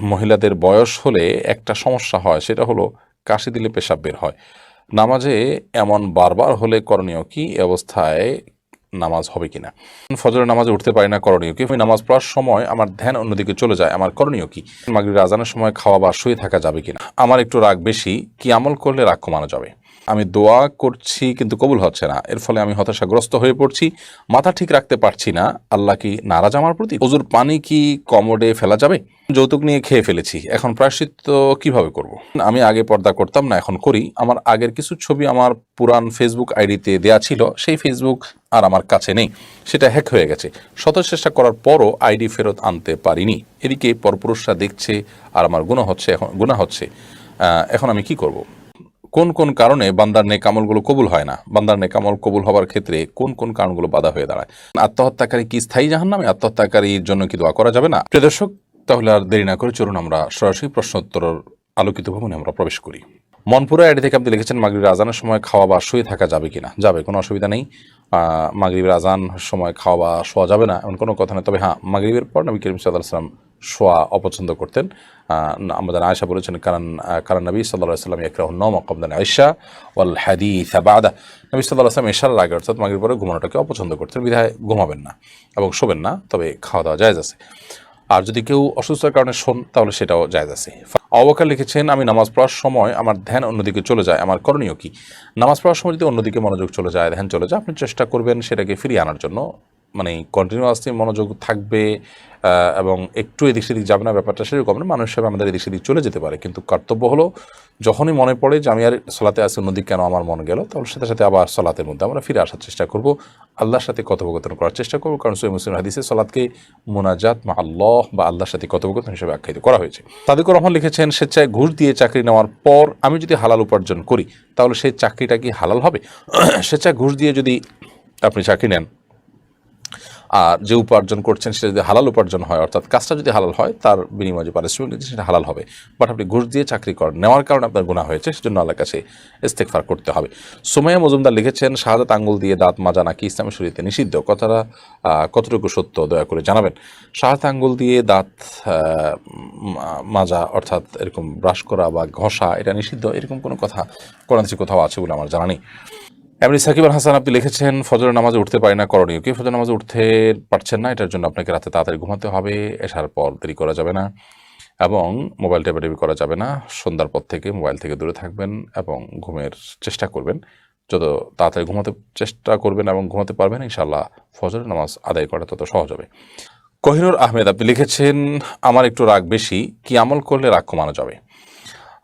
মহিলাদের বয়স হলে একটা সমস্যা হয়, সেটা হলো কাশি দিলে পেশাব বের হয়। নামাজে এমন বারবার হলে করণীয় কি? অবস্থায় নামাজ হবে কিনা? ফজরের নামাজে উঠতে পারি না, করণীয় কি? নামাজ পড়ার সময় আমার ধ্যান অন্যদিকে চলে যায়, আমার করণীয় কি? মাগরি আজানের সময় খাওয়া বা শুয়ে থাকা যাবে কিনা? আমার একটু রাগ বেশি, কি আমল করলে রাগ কমানো যাবে? আমি দোয়া করছি, কিন্তু কবুল হচ্ছে না। এর ফলে আমি হতাশাগ্রস্ত হয়ে পড়ছি। মাথা ঠিক রাখতে পারছি না। আল্লাহ কি নারাজ আমার প্রতি? ওজুর পানি কি কমোডে ফেলা যাবে? যৌতুক নিয়ে খেয়ে ফেলেছি। এখন প্রায়শ্চিত্ত কীভাবে করব। আমি আগে পর্দা করতাম না, এখন করি। আমার আগের কিছু ছবি আমার পুরান ফেসবুক আইডিতে দেয়া ছিল। সেই ফেসবুক আর আমার কাছে নেই। সেটা হ্যাক হয়ে গেছে। শত চেষ্টা করার পরও আইডি ফেরত আনতে পারিনি। এদিকে পরপুরুষরা দেখছে আর আমার গুণা হচ্ছে এখন গুণা হচ্ছে। এখন আমি কি করব। কোন কোন কারণে বান্দার নেকামলগুলো কবুল হয় না? বান্দার নেকামল কবুল হওয়ার ক্ষেত্রে কোন কোন কারণগুলো বাধা হয়ে দাঁড়ায়? আত্মহত্যাকারী কি স্থায়ী জাহান নামে আত্মহত্যাকারীর জন্য কি দোয়া করা যাবে না? প্রিয় দর্শক, তাহলে আর দেরি না করে চলুন আমরা সরাসরি প্রশ্নোত্তর আলোকিত ভবনে আমরা প্রবেশ করি। মনপুরা আইডি থেকে আপনি লিখেছেন মাগরিবের আজানের সময় খাওয়া বা শুয়ে থাকা যাবে কিনা? যাবে, কোনো অসুবিধা নেই। মাগরিবের আজান সময় খাওয়া বা শোয়া যাবে না, এমন কোনো কথা নেই। তবে হ্যাঁ মাগরিবের পর নবী করিম সাল্লাহ শোয়া অপছন্দ করতেন। আমাদের আয়সা বলেছেন কারণ কারণ নবী সাল্লাহ সাল্লাম একরাহ নম কমদান আয়সা ওয়াল হাদিস বাদা। নবী সাল্লাহ আসলাম এশার আগে, অর্থাৎ মাগরিব পরে ঘুমানোটাকে অপছন্দ করতেন, বিধায় ঘুমাবেন না এবং শোবেন না, তবে খাওয়া দাওয়া জায়জ আছে। আর যদি কেউ অসুস্থতার কারণে শোন, তাহলে সেটাও জায়জ আছে। অবকার লিখেছেন, আমি নামাজ পড়ার সময় আমার ধ্যান অন্যদিকে চলে যায়, আমার করণীয় কি? নামাজ পড়ার সময় যদি অন্যদিকে মনোযোগ চলে যায়, ধ্যান চলে যায়, আপনি চেষ্টা করবেন সেটাকে ফিরিয়ে আনার জন্য মানে কন্টিনিউয়াসলি মনোযোগ থাকবে এবং একটু এদিক সেদিক যাবে না ব্যাপারটা, সেরকম না মানুষ হিসেবে আমাদের এদিক সেদিক চলে যেতে পারে। কিন্তু কর্তব্য হলো, যখনই মনে পড়ে যে আমি আর সলাতে আসি, অন্যদিক কেন আমার মন গেল, তাহলে সাথে সাথে আবার সলাতের মধ্যে আমরা ফিরে আসার চেষ্টা করব। আল্লাহর সাথে কথোপকথন করার চেষ্টা করব, কারণ সৈয় মুসলিম হাদিসে সলাৎকে মোনাজাত মা আল্লাহ বা আল্লাহর সাথে কথোপকথন হিসেবে আখ্যায়িত করা হয়েছে। তাদেকুর রহমান লিখেছেন, স্বেচ্ছায় ঘুষ দিয়ে চাকরি নেওয়ার পর আমি যদি হালাল উপার্জন করি, তাহলে সেই চাকরিটা কি হালাল হবে? স্বেচ্ছায় ঘুষ দিয়ে যদি আপনি চাকরি নেন আর যে উপার্জন করছেন সেটা যদি হালাল উপার্জন হয়, অর্থাৎ কাজটা যদি হালাল হয়, তার বিনিময়ে যে পারিশ্রমিক দিচ্ছে সেটা হালাল হবে। বাট আপনি ঘুষ দিয়ে চাকরি কর, নেওয়ার কারণে আপনার গুণা হয়েছে, সেজন্য আল্লাহর কাছে ইস্তেকফার করতে হবে। সুমাইয়া মজুমদার লিখেছেন, শাহাদাত আঙ্গুল দিয়ে দাঁত মাজা নাকি ইসলামের শরীরে নিষিদ্ধ? কথাটা কতটুকু সত্য দয়া করে জানাবেন। শাহাদাত আঙ্গুল দিয়ে দাঁত মাজা, অর্থাৎ এরকম ব্রাশ করা বা ঘষা, এটা নিষিদ্ধ? এরকম কোনো কথা থেকে কোথাও আছে বলে আমার জানা নেই। এমনি সাকিব আল হাসান আপনি লিখেছেন, ফজরের নামাজে উঠতে পারি না, করণীয় কি? ফজর নামাজে উঠতে পারছেন না, এটার জন্য আপনাকে রাতে তাড়াতাড়ি ঘুমাতে হবে, এসার পর দেরি করা যাবে না এবং মোবাইল টেপাটেপি করা যাবে না, সন্ধ্যার পর থেকে মোবাইল থেকে দূরে থাকবেন এবং ঘুমের চেষ্টা করবেন। যত তাড়াতাড়ি ঘুমাতে চেষ্টা করবেন এবং ঘুমাতে পারবেন ইনশাল্লাহ ফজরের নামাজ আদায় করা তত সহজ হবে। কহিনুর আহমেদ, আপনি লিখেছেন, আমার একটু রাগ বেশি, কি আমল করলে রাগ কমানো যাবে?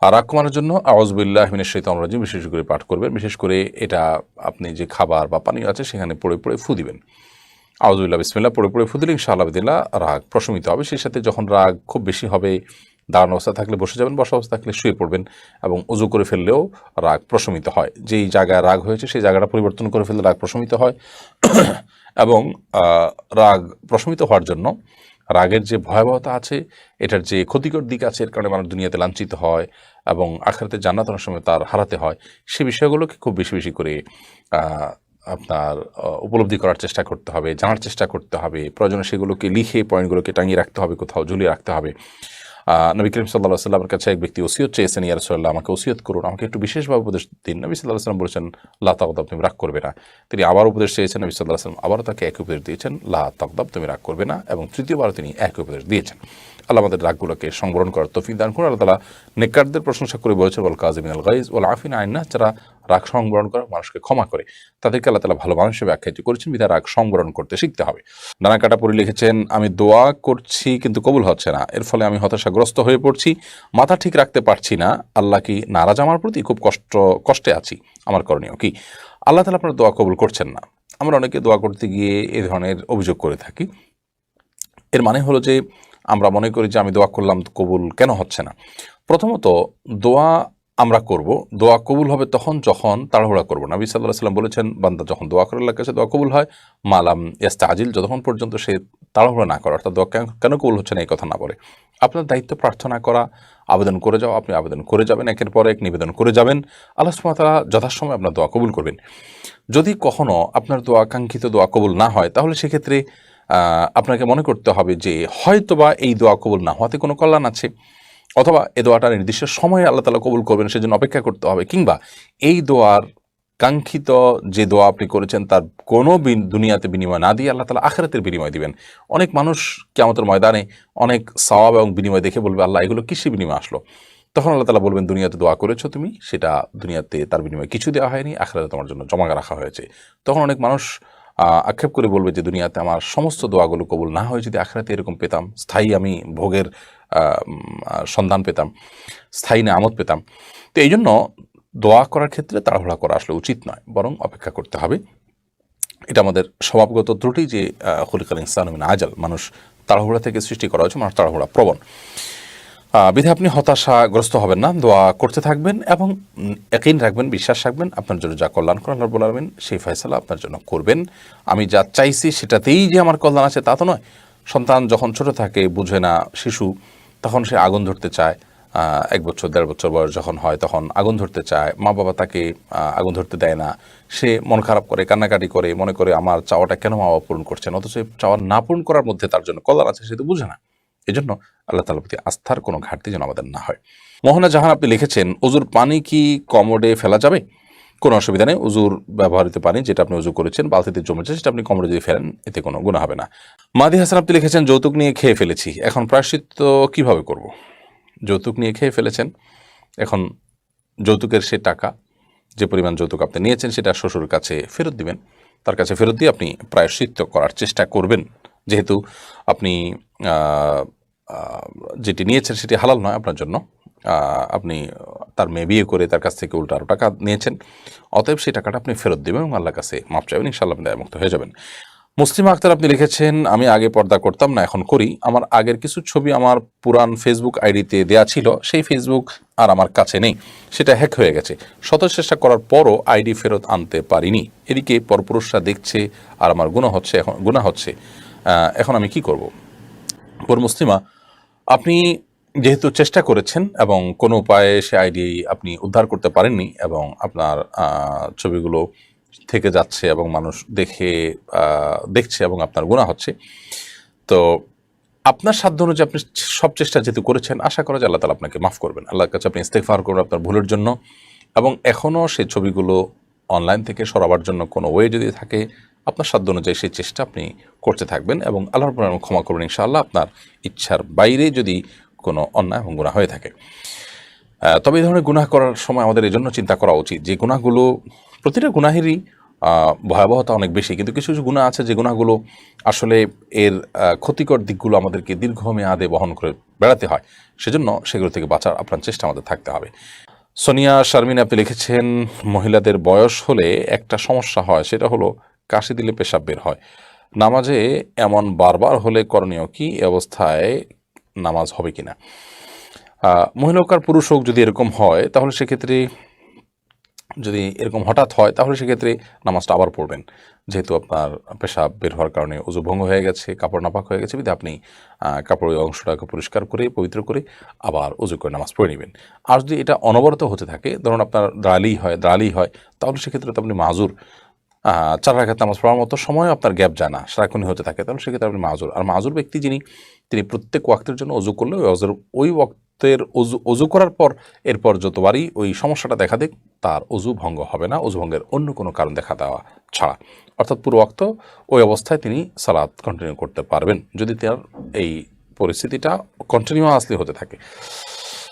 আর রাগ কমানোর জন্য আওয়াজবিল্লাহ মিনের সহিত আমরা বিশেষ করে পাঠ করবেন। বিশেষ করে এটা আপনি যে খাবার বা পানীয় আছে সেখানে পড়ে পড়ে ফু দিবেন। আউজুল্লাহ বিসমিল্লাহ পড়ে পড়ে ফু দিলে ইনশাআল্লাহ রাগ প্রশমিত হবে। সেই সাথে যখন রাগ খুব বেশি হবে, দাঁড়ানো অবস্থা থাকলে বসে যাবেন, বসা অবস্থা থাকলে শুয়ে পড়বেন এবং উজু করে ফেললেও রাগ প্রশমিত হয়। যেই জায়গায় রাগ হয়েছে সেই জায়গাটা পরিবর্তন করে ফেললে রাগ প্রশমিত হয়। এবং রাগ প্রশমিত হওয়ার জন্য রাগের যে ভয়াবহতা আছে, এটার যে ক্ষতিকর দিক আছে, এর কারণে মানুষ দুনিয়াতে লাঞ্ছিত হয় এবং আখড়াতে জান্নাত অনেক সময় তার হারাতে হয়। সে বিষয়গুলোকে খুব বেশি বেশি করে আপনার উপলব্ধি করার চেষ্টা করতে হবে, জানার চেষ্টা করতে হবে। প্রয়োজনে সেগুলোকে লিখে পয়েন্টগুলোকে টাঙিয়ে রাখতে হবে, কোথাও ঝুলিয়ে রাখতে হবে। নবী করিম সাল্লাহ সাল্লামের কাছে এক ব্যক্তি ওসিয়ত চেয়েছেন ইয়ার সাল্লাহ আমাকে ওসিয়ত করুন, আমাকে একটু বিশেষভাবে উপদেশ দিন। নবী সাল্লাহ সাল্লাম বলেছেন, লা তাকদাব তুমি রাগ করবে না। তিনি আবার উপদেশ চেয়েছেন, নবী সাল্লাহ সাল্লাম আবারও তাকে এক উপদেশ দিয়েছেন, লা তাকদাব তুমি রাগ করবে না। এবং তৃতীয়বারও তিনি এক উপদেশ দিয়েছেন। আল্লাহ আমাদের রাগগুলোকে সংবরণ করার তফিক দান করুন। আল্লাহ তালা নেককারদের প্রশংসা করে বলেছেন, ওয়াল কাজিমিন আল গাইজ ওয়াল আফিন আইন্না যারা রাগ সংবরণ করা, মানুষকে ক্ষমা করে। তাদেরকে আল্লাহ তালা ভালো মানুষ হিসেবে আখ্যায়িত করেছেন, বিধায় রাগ সংবরণ করতে শিখতে হবে। নানা কাটাপুরি লিখেছেন, আমি দোয়া করছি কিন্তু কবুল হচ্ছে না। এর ফলে আমি হতাশাগ্রস্ত হয়ে পড়ছি। মাথা ঠিক রাখতে পারছি না। আল্লাহ কি নারাজ আমার প্রতি? খুব কষ্ট, কষ্টে আছি। আমার করণীয় কি? আল্লাহ তালা আপনার দোয়া কবুল করছেন না। আমরা অনেকে দোয়া করতে গিয়ে এ ধরনের অভিযোগ করে থাকি। এর মানে হলো যে, আমরা মনে করি যে, আমি দোয়া করলাম কবুল কেন হচ্ছে না? প্রথমত, দোয়া আমরা করব, দোয়া কবুল হবে তখন, যখন তাড়াহুড়া করব। নবী সাল্লাহ সাল্লাম বলেছেন, বান্দা যখন দোয়া করে আল্লাহর কাছে দোয়া কবুল হয়, মালাম ইয়াস্তা আজিল যতক্ষণ পর্যন্ত সে তাড়াহুড়া না করে, অর্থাৎ দোয়া কেন কবুল হচ্ছে না এই কথা না বলে। আপনার দায়িত্ব প্রার্থনা করা, আবেদন করে যাওয়া আপনি আবেদন করে যাবেন, একের পর এক নিবেদন করে যাবেন। আল্লাহ সুমাতারা যথাসময় আপনার দোয়া কবুল করবেন। যদি কখনও আপনার দোয়া আকাঙ্ক্ষিত দোয়া কবুল না হয়, তাহলে সেক্ষেত্রে আপনাকে মনে করতে হবে যে, হয়তোবা এই দোয়া কবুল না হওয়াতে কোনো কল্যাণ আছে। অথবা এ দোয়াটা নির্দিষ্ট সময়ে আল্লাহ তালা কবুল করবেন, সেজন্য অপেক্ষা করতে হবে। কিংবা এই দোয়ার কাঙ্ক্ষিত যে দোয়া আপনি করেছেন, তার কোনো দুনিয়াতে বিনিময় না দিয়ে আল্লাহ তালা আখেরাতের বিনিময় দিবেন। অনেক মানুষ কেমতের ময়দানে অনেক সওয়াব এবং বিনিময় দেখে বলবে, আল্লাহ, এগুলো কিসে বিনিময় আসলো? তখন আল্লাহ তালা বলবেন, দুনিয়াতে দোয়া করেছ তুমি, সেটা দুনিয়াতে তার বিনিময়ে কিছু দেওয়া হয়নি, আখেরাতে তোমার জন্য জমা রাখা হয়েছে। তখন অনেক মানুষ আক্ষেপ করে বলবে যে দুনিয়াতে আমার সমস্ত দোয়াগুলো কবুল না হয়ে যদি আখেরাতে এরকম পেতাম, স্থায়ী আমি ভোগের সন্ধান পেতাম, স্থায়ী নামত পেতাম। তো এই জন্য দোয়া করার ক্ষেত্রে তাড়াহুড়া করা আসলে উচিত নয়, বরং অপেক্ষা করতে হবে। এটা আমাদের স্বভাবগত ত্রুটি যে হলিকাল ইনসান আজাল, মানুষ তাড়াহুড়া থেকে সৃষ্টি করা হয়েছে মানুষ তাড়াহুড়া প্রবণ। বিধে আপনি হতাশাগ্রস্ত হবেন না। দোয়া করতে থাকবেন এবং একই রাখবেন, বিশ্বাস রাখবেন। আপনার জন্য যা কল্যাণ করেন আল্লাহ বলবেন সেই ফয়সালা আপনার জন্য করবেন। আমি যা চাইছি সেটাতেই যে আমার কল্যাণ আছে তা তো নয়। সন্তান যখন ছোট থাকে, বুঝে না শিশু, তখন সে আগুন ধরতে চায়। এক বছর, দেড় বছর বয়স যখন হয়, তখন আগুন ধরতে চায়। মা বাবা তাকে আগুন ধরতে দেয় না। সে মন খারাপ করে, কান্নাকাটি করে, মনে করে, আমার চাওয়াটা কেন মা বাবা পূরণ করছেন? অথচ চাওয়া না পূরণ করার মধ্যে তার জন্য কল্যাণ আছে, সে তো বুঝে না। এজন্য আল্লাহ তালার প্রতি আস্থার কোনো ঘাটতি যেন আমাদের না হয়। মোহনা জাহান আপনি লিখেছেন, উজুর পানি কি কমোডে ফেলা যাবে? কোনো অসুবিধা নেই, উজুর ব্যবহৃত পানি যেটা আপনি উজু করেছেন, বালতিতে জমেছে, সেটা আপনি কমোডে যদি ফেলেন, এতে কোনো গুণা হবে না। মাদি হাসান আপনি লিখেছেন, যৌতুক নিয়ে খেয়ে ফেলেছি, এখন প্রায়শ্চিত্ত কীভাবে করব? যৌতুক নিয়ে খেয়ে ফেলেছেন, এখন যৌতুকের সে টাকা, যে পরিমাণ যৌতুক আপনি নিয়েছেন, সেটা শ্বশুর কাছে ফেরত দিবেন, তার কাছে ফেরত দিয়ে আপনি প্রায়শ্চিত্ত করার চেষ্টা করবেন। যেহেতু আপনি যেটি নিয়েছেন সেটি হালাল নয় আপনার জন্য। আপনি তার মেয়ে বিয়ে করে তার কাছ থেকে উল্টো আরও টাকা নিয়েছেন। অতএব সেই টাকাটা আপনি ফেরত দেবেন এবং আল্লাহর কাছে মাপ চাইবেন, ইনশাআল্লাহ আপনি মুক্ত হয়ে যাবেন। মুসলিম আক্তার আপনি লিখেছেন, আমি আগে পর্দা করতাম না, এখন করি। আমার আগের কিছু ছবি আমার পুরান ফেসবুক আইডিতে দেয়া ছিল, সেই ফেসবুক আর আমার কাছে নেই। সেটা হ্যাক হয়ে গেছে। শত চেষ্টা করার পরও আইডি ফেরত আনতে পারিনি। এদিকে পরপুরুষরা দেখছে আর আমার গুণা হচ্ছে এখন গুণা হচ্ছে। এখন আমি কি করব? পর মুসলিমা, আপনি যেহেতু চেষ্টা করেছেন এবং কোনো উপায়ে সে আইডি আপনি উদ্ধার করতে পারেননি এবং আপনার ছবিগুলো থেকে যাচ্ছে এবং মানুষ দেখে দেখছে এবং আপনার গুণা হচ্ছে, তো আপনার সাধ্য অনুযায়ী আপনি সব চেষ্টা যেহেতু করেছেন, আশা করা যায় আল্লাহ তালা আপনাকে মাফ করবেন। আল্লাহর কাছে আপনি ইস্তেফার করুন আপনার ভুলের জন্য এবং এখনও সেই ছবিগুলো অনলাইন থেকে সরাবার জন্য কোনো ওয়ে যদি থাকে আপনার সাধ্য অনুযায়ী সেই চেষ্টা আপনি করতে থাকবেন এবং আল্লাহর উপর ক্ষমা করবেন ইনশাআল্লাহ আপনার ইচ্ছার বাইরে যদি কোনো অন্যায় এবং গুণা হয়ে থাকে। তবে এই ধরনের গুনাহ করার সময় আমাদের এই জন্য চিন্তা করা উচিত যে গুনাহগুলো, প্রতিটা গুনাহেরই ভয়াবহতা অনেক বেশি, কিন্তু কিছু কিছু গুণা আছে যে গুণাগুলো আসলে এর ক্ষতিকর দিকগুলো আমাদেরকে দীর্ঘমেয়াদে বহন করে বেড়াতে হয়। সেজন্য সেগুলো থেকে বাঁচার আপনার চেষ্টা আমাদের থাকতে হবে। সোনিয়া শারমিন আপনি লিখেছেন, মহিলাদের বয়স হলে একটা সমস্যা হয়, সেটা হলো কাশি দিলে পেশাব বের হয়। নামাজে এমন বারবার হলে করণীয় কি? অবস্থায় নামাজ হবে কিনা? আহ, মহিলা হোক আর পুরুষ হোক যদি এরকম হয় তাহলে সেক্ষেত্রে যদি এরকম হঠাৎ হয় তাহলে সেক্ষেত্রে নামাজটা আবার পড়বেন। যেহেতু আপনার পেশাব বের হওয়ার কারণে উজু ভঙ্গ হয়ে গেছে কাপড় নাপাক হয়ে গেছে বিধে আপনি কাপড়ের অংশটাকে পরিষ্কার করে পবিত্র করে আবার উজু করে নামাজ পড়ে নেবেন। আর যদি এটা অনবরত হতে থাকে ধরুন আপনার দাঁড়ালেই হয় দাঁড়ালেই হয় তাহলে সেক্ষেত্রে তো আপনি মাজুর। চার রাখাত নামাজ পড়ার মতো সময় আপনার গ্যাপ যায় না, সারাক্ষণই হতে থাকে। তাহলে সেক্ষেত্রে আপনি মাজুর। আর মাজুর ব্যক্তি যিনি, তিনি প্রত্যেক ওয়াক্তের জন্য অজু করলে ওই অজুর ওই ওয়াক্তের অজু অজু করার পর, এরপর যতবারই ওই সমস্যাটা দেখা দেখ তার অজু ভঙ্গ হবে না অজু ভঙ্গের অন্য কোনো কারণ দেখা দেওয়া ছাড়া। অর্থাৎ পুরো ওয়াক্ত ওই অবস্থায় তিনি সালাদ কন্টিনিউ করতে পারবেন, যদি তার এই পরিস্থিতিটা কন্টিনিউয়াসলি হতে থাকে।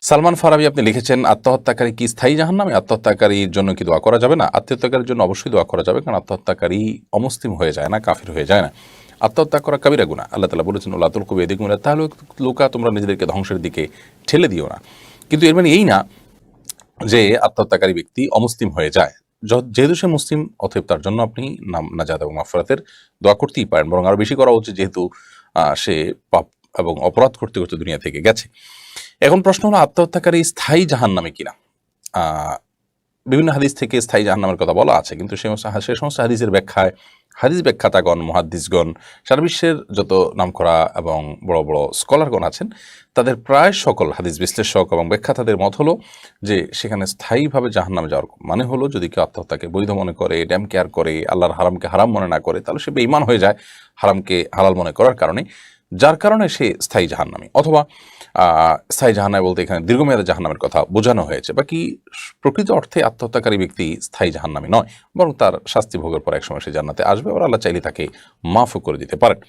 সালমান ফারাবি, আপনি লিখেছেন, আত্মহত্যাকারী কি স্থায়ী জাহান্নামে? আত্মহত্যাকারীর জন্য কি দোয়া করা যাবে না? আত্মহত্যাকারীর জন্য অবশ্যই দোয়া করা যাবে, কারণ আত্মহত্যাকারী অমুসলিম হয়ে যায় না, কাফির হয়ে যায় না। আত্মহত্যা করা কাবিরা গুণা আল্লাহ তালা বলেছেন লাতুল কবি এদিক মিলা তাহলে লোকা তোমরা নিজেদেরকে ধ্বংসের দিকে ঠেলে দিও না। কিন্তু এর মানে এই না যে আত্মহত্যাকারী ব্যক্তি অমুসলিম হয়ে যায়। যেহেতু সে মুসলিম, অতএব তার জন্য আপনি নাম নাজাদ এবং মাফরাতের দোয়া করতেই পারেন। বরং আরও বেশি করা উচিত যেহেতু সে পাপ এবং অপরাধ করতে করতে দুনিয়া থেকে গেছে। এখন প্রশ্ন হলো, আত্মহত্যাকারী স্থায়ী জাহান নামে কিনা বিভিন্ন হাদিস থেকে স্থায়ী জাহান্নামের কথা বলা আছে, কিন্তু সে সে সমস্ত হাদিসের ব্যাখ্যায়, হাদিস ব্যাখ্যাতাগণ, মহাদ্দিসগণ, সারা বিশ্বের যত নামকরা এবং বড় বড় স্কলারগণ আছেন, তাদের প্রায় সকল হাদিস বিশ্লেষক এবং ব্যাখ্যাতাদের মত হলো যে সেখানে স্থায়ীভাবে জাহান্নামে যাওয়ার মানে হলো, যদি কেউ আত্মহত্যাকে বৈধ মনে করে, ড্যাম কেয়ার করে, আল্লাহর হারামকে হারাম মনে না করে, তাহলে সে বেঈমান হয়ে যায়, হারামকে হালাল মনে করার কারণে। যার কারণে সে স্থায়ী জাহান্নামি অথবা স্থায়ী জাহান্নামী বলতে এখানে দীর্ঘমেয়াদী জাহান্নামের কথা বোঝানো হয়েছে। বাকি প্রকৃত অর্থে আত্মহত্যাকারী ব্যক্তি স্থায়ী জাহান্নামি নয়, বরং তার শাস্তি ভোগের পর একসময় সে জান্নাতে আসবে আর আল্লাহ চাইলে তাকে মাফও করে দিতে পারেন।